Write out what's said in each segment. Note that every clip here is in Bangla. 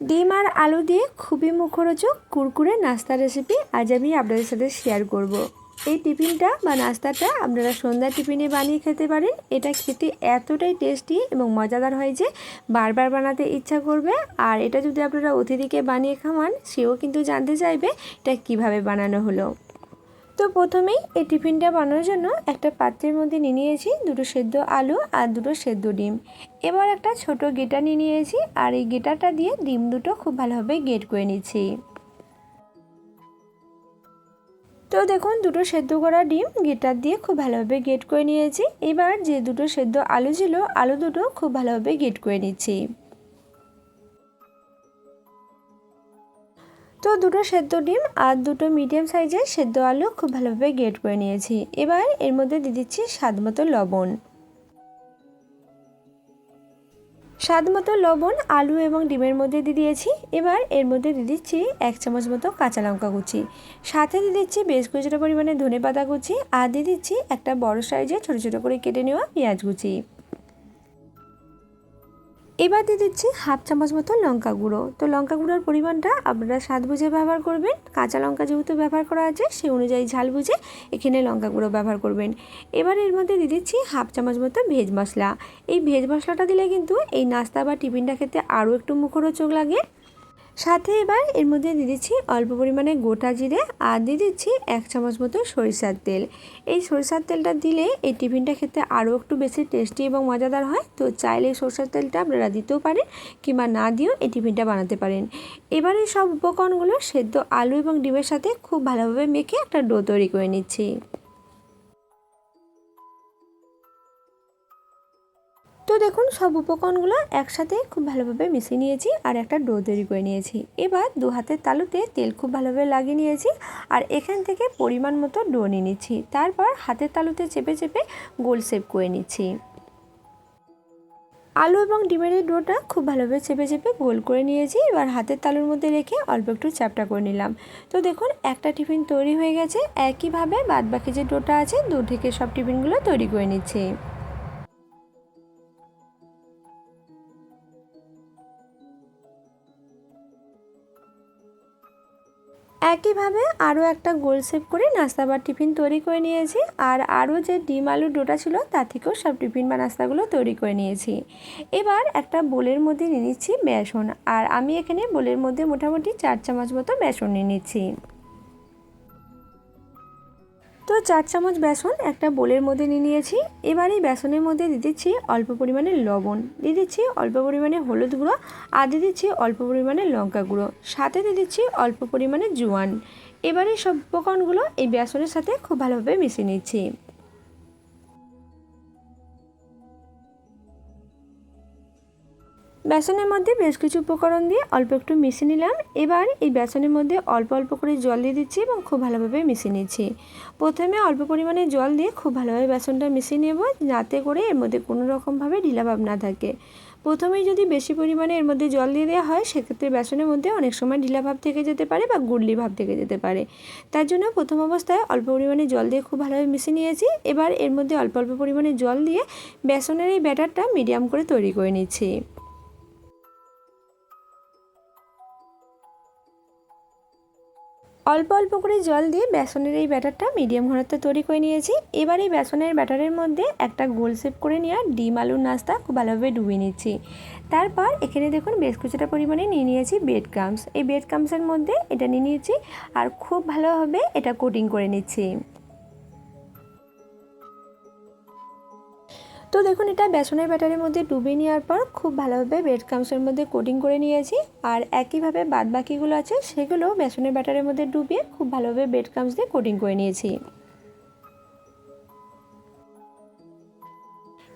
ডিম আর আলু দিয়ে খুবই মুখরোচক কুরকুরে নাস্তা রেসিপি আজ আমি আপনাদের সাথে শেয়ার করব। এই টিফিনটা বা নাস্তাটা আপনারা সন্ধ্যা টিফিনে বানিয়ে খেতে পারেন। এটা খেতে এতটাই টেস্টি এবং মজাদার হয় যে বারবার বানাতে ইচ্ছা করবে। আর এটা যদি আপনারা অতিথিকে বানিয়ে খাওয়ান, সেও কিন্তু জানতে চাইবে এটা কীভাবে বানানো হলো। তো প্রথমেই এই টিফিনটা বানানোর জন্য একটা পাত্রের মধ্যে নিয়ে নিয়েছি দুটো সেদ্ধ আলু আর দুটো সেদ্ধ ডিম। এবার একটা ছোট গেটার নিয়ে নিয়েছি আর এই গেটারটা দিয়ে ডিম দুটো খুব ভালোভাবে গেট করে নিচ্ছি। তো দেখুন, দুটো সেদ্ধ করা ডিম গেটার দিয়ে খুব ভালোভাবে গেট করে নিয়েছি। এবার যে দুটো সেদ্ধ আলু ছিল, আলু দুটো খুব ভালোভাবে গেট করে নিচ্ছি। তো দুটো সেদ্ধ ডিম আর দুটো মিডিয়াম সাইজের সেদ্ধ আলু খুব ভালোভাবে গ্রেট করে নিয়েছি। এবার এর মধ্যে দিয়ে দিচ্ছি স্বাদ মতো লবণ। স্বাদ মতো লবণ, আলু এবং ডিমের মধ্যে দিয়ে দিয়েছি। এবার এর মধ্যে দিয়ে দিচ্ছি এক চামচ মতো কাঁচা লঙ্কা কুচি। সাথে দিয়ে দিচ্ছি বেশ কিছুটা পরিমাণে ধনে পাতা কুচি। আর দিয়ে দিচ্ছি একটা বড় সাইজে ছোটো ছোটো করে কেটে নেওয়া পেঁয়াজ কুচি। এবার দিয়ে দিচ্ছি হাফ চামচ মতো লঙ্কা গুঁড়ো। তো লঙ্কা গুঁড়োর পরিমাণটা আপনারা স্বাদ বুঝে ব্যবহার করবেন। কাঁচা লঙ্কা যেহেতু ব্যবহার করা আছে সেই অনুযায়ী ঝাল বুঝে এখানে লঙ্কা গুঁড়ো ব্যবহার করবেন। এবার এর মধ্যে দিয়ে দিচ্ছি হাফ চামচ মতো ভেজ মশলা। এই ভেজ মশলাটা দিলে কিন্তু এই নাস্তা বা টিফিনটা খেতে আরও একটু মুখরোচক লাগে। সাথে এবার এর মধ্যে দিয়ে দিচ্ছি অল্প পরিমাণে গোটা জিরে আর দিয়ে দিচ্ছি এক চামচ মতো সরিষার তেল। এই সরিষার তেলটা দিলে এই টিফিনটা খেতে আরও একটু বেশি টেস্টি এবং মজাদার হয়। তো চাইলে সরষের তেলটা আপনারা দিতেও পারেন কিংবা না দিয়েও এই টিফিনটা বানাতে পারেন। এবার এই সব উপকরণগুলো সেদ্ধ আলু এবং ডিমের সাথে খুব ভালোভাবে মেখে একটা ডো তৈরি করে নিচ্ছি। দেখুন, সব উপকরণগুলো একসাথে খুব ভালোভাবে মিশিয়ে নিয়েছি আর একটা ডো তৈরি করে নিয়েছি। এবার দু হাতের তালুতে তেল খুব ভালোভাবে লাগিয়ে নিয়েছি আর এখান থেকে পরিমাণ মতো ডো নিয়ে নিচ্ছি। তারপর হাতের তালুতে চেপে চেপে গোল শেপ করে নিচ্ছি। আলু এবং ডিমের ডোটা খুব ভালোভাবে চেপে চেপে গোল করে নিয়েছি। এবার হাতের তালুর মধ্যে রেখে অল্প একটু চ্যাপটা করে নিলাম। তো দেখুন, একটা টিফিন তৈরি হয়ে গেছে। একইভাবে বাদ বাকি যে ডোটা আছে, দু থেকে সব টিফিনগুলো তৈরি করে নিচ্ছি। একইভাবে আরও একটা গোল শেপ করে নাস্তা বা টিফিন তৈরি করে নিয়েছি। আর আরও যে ডিম আলুর ডোটা ছিল তা থেকেও সব টিফিন বা নাস্তাগুলো তৈরি করে নিয়েছি। এবার একটা বোলের মধ্যে নিয়ে নিচ্ছি বেসন। আর আমি এখানে বোলের মধ্যে মোটামুটি চার চামচ মতো বেসন নিয়ে নিচ্ছি। তো চার চামচ বেসন, একটা বোলের মধ্যে নিয়ে নিয়েছি। এবার এই বেসনের মধ্যে দিয়ে দিচ্ছি অল্প পরিমাণে লবণ। দিয়ে দিচ্ছি অল্প পরিমাণে হলুদ গুঁড়ো আর দিয়ে দিচ্ছি অল্প পরিমাণে লঙ্কা গুঁড়ো। সাথে দিয়ে দিচ্ছি অল্প পরিমাণে জোয়ান। এবারে সব উপকরণগুলো এই বেসনের সাথে খুব ভালোভাবে মিশিয়ে নিচ্ছি। বেসনের মধ্যে বেশ কিছু উপকরণ দিয়ে অল্প একটু মিশিয়ে নিলাম। এবার এই বেসনের মধ্যে অল্প অল্প করে জল দিয়ে দিচ্ছি এবং খুব ভালোভাবে মিশিয়ে নিচ্ছি। প্রথমে অল্প পরিমাণে জল দিয়ে খুব ভালোভাবে বেসনটা মিশিয়ে নেব যাতে করে এর মধ্যে কোনো রকমভাবে ঢিলাভাব না থাকে। প্রথমেই যদি বেশি পরিমাণে এর মধ্যে জল দিয়ে দেওয়া হয়, সেক্ষেত্রে বেসনের মধ্যে অনেক সময় ঢিলাভাব থেকে যেতে পারে বা গুডলি ভাব থেকে যেতে পারে। তার জন্য প্রথম অবস্থায় অল্প পরিমাণে জল দিয়ে খুব ভালোভাবে মিশিয়ে নিয়েছি। এবার এর মধ্যে অল্প অল্প পরিমাণে জল দিয়ে বেসনের এই ব্যাটারটা মিডিয়াম করে তৈরি করে নিচ্ছি। অল্প অল্প করে জল দিয়ে বেসনের এই ব্যাটারটা মিডিয়াম ঘনত্বে তৈরি করে নিয়েছি। এবার এই বেসনের ব্যাটারের মধ্যে একটা গোল শেপ করে নেওয়া ডিম আলুর নাস্তা খুব ভালোভাবে ডুবিয়ে নিচ্ছি। তারপর এখানে দেখুন বেশ কিছুটা পরিমাণে নিয়ে নিয়েছি বেড ক্রামস এই বেড ক্রামসের মধ্যে এটা নিয়ে নিয়েছি আর খুব ভালোভাবে এটা কোটিং করে নিচ্ছি। তো দেখুন, এটা বেসনের ব্যাটারের মধ্যে ডুবিয়ে নেওয়ার পর খুব ভালোভাবে ব্রেড ক্রামসের মধ্যে কোটিং করে নিয়েছি। আর একইভাবে বাদ বাকিগুলো আছে সেগুলো বেসনের ব্যাটারের মধ্যে ডুবিয়ে খুব ভালোভাবে ব্রেড ক্রামস দিয়ে কোটিং করে নিয়েছি।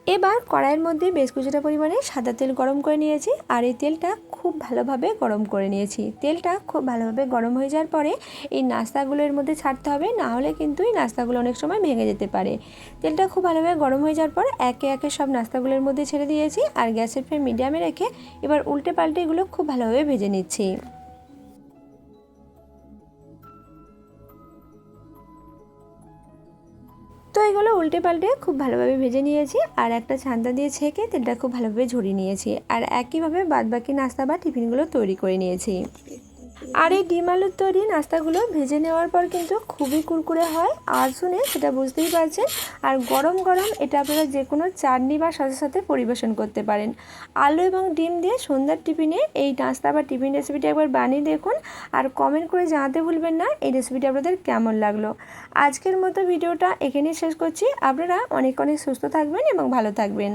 এবার কড়াইয়ের মধ্যে বেশ কিছুটা পরিমাণে সাদা তেল গরম করে নিয়েছি আর এই তেলটা খুব ভালোভাবে গরম করে নিয়েছি। তেলটা খুব ভালোভাবে গরম হয়ে যাওয়ার পরে এই নাস্তাগুলোর মধ্যে ছাড়তে হবে, না হলে কিন্তু এই নাস্তাগুলো অনেক সময় ভেঙে যেতে পারে। তেলটা খুব ভালোভাবে গরম হয়ে যাওয়ার পর একে একে সব নাস্তাগুলোর মধ্যে ছেড়ে দিয়েছি আর গ্যাসের ফ্লেম মিডিয়ামে রেখে এবার উল্টে পাল্টে এগুলো খুব ভালোভাবে ভেজে নিচ্ছি। তো এগুলো উল্টে পাল্টে খুব ভালোভাবে ভেজে নিয়েছি আর একটা ছান্দা দিয়ে ছেঁকে তেলটা খুব ভালোভাবে ঝরিয়ে নিয়েছি। আর একইভাবে বাদবাকি নাস্তা বা টিফিনগুলো তৈরি করে নিয়েছি। আর এই ডিম আলুর তৈরি নাস্তাগুলো ভেজে নেওয়ার পর কিন্তু খুবই কুরকুরে হয়। আর শুনে সেটা বুঝতেই পারছেন, আর গরম গরম এটা আপনারা যে কোনো চাটনি বা সাথে সাথে পরিবেশন করতে পারেন। আলু এবং ডিম দিয়ে সন্ধ্যার টিফিনে এই নাস্তা বা টিফিন রেসিপিটা একবার বানিয়ে দেখুন, আর কমেন্ট করে জানাতে ভুলবেন না এই রেসিপিটা আপনাদের কেমন লাগল। আজকের মতো ভিডিওটা এখানেই শেষ করছি। আপনারা অনেক অনেক সুস্থ থাকবেন এবং ভালো থাকবেন।